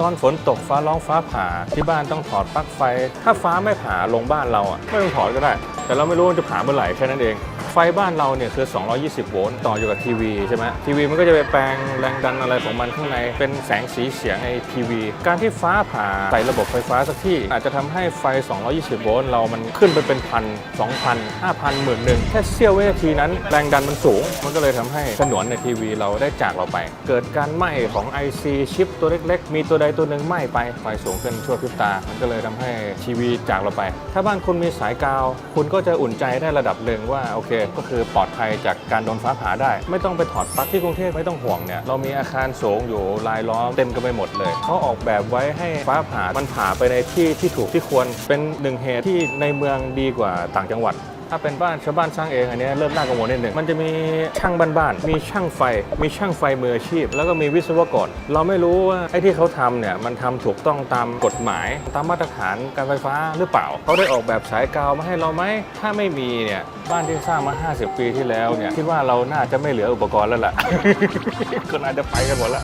ตอนฝนตกฟ้าร้องฟ้าผ่าที่บ้านต้องถอดปลั๊กไฟ ถ้าฟ้าไม่ผ่าลงบ้านเราอะไม่ต้องถอดก็ได้ แต่เราไม่รู้ว่าจะผ่าเมื่อไหร่แค่นั้นเอง ไฟบ้านเราเนี่ยคือ 220 โวลต์ต่ออยู่กับทีวีใช่ไหมทีวีมันก็จะไปแปลงแรงดันอะไรของมันข้างใน เป็นแสงสีเสียงในทีวี การที่ฟ้าผ่าใส่ระบบไฟฟ้าสักที่ อาจจะทำให้ไฟ 220 โวลต์เรามันขึ้นไปเป็นพันสองพันห้าพันหมื่นหนึ่งแค่เสี้ยววินาทีนั้น แรงดันมันสูง มันก็เลยทำให้ฉนวนในทีวีเราได้จากเราไป เกิดการไหม้ของ IC ชิปตัวเล็กๆ มีตัวใดตัวหนึ่งไหม้ไปไฟสูงขึ้นชั่วพริบตา มันก็เลยทำให้ทีวีจากเราไป ถ้าบ้านคุณมีสายกาว คุณก็จะอุ่นใจได้ระดับหนึ่งว่าโอเคก็คือปลอดภัยจากการโดนฟ้าผ่าได้ ไม่ต้องไปถอดปลั๊กที่กรุงเทพไม่ต้องห่วงเนี่ยเรามีอาคารสูงอยู่รายล้อมเต็มกันไปหมดเลยเขาออกแบบไว้ให้ฟ้าผ่ามันผ่าไปในที่ที่ถูกที่ควรเป็นหนึ่งเหตุที่ในเมืองดีกว่าต่างจังหวัด ถ้าเป็นบ้านชาวบ้านสร้างเองอันนี้เริ่มน่ากังวลนิดหนึ่งมันจะมีช่างบ้านๆมีช่างไฟ มีช่างไฟมืออาชีพ แล้วก็มีวิศวกรเราไม่รู้ว่าไอ้ที่เขาทำเนี่ยมันทำถูกต้องตามกฎหมาย ตามมาตรฐานการไฟฟ้าหรือเปล่าเขาได้ออกแบบสายกาวมาให้เราไหมถ้าไม่มีเนี่ยบ้านที่สร้างมา 50 ปีที่แล้วเนี่ยคิดว่าเราน่าจะไม่เหลืออุปกรณ์แล้วล่ะก็น่าจะไปกันหมดแล้ว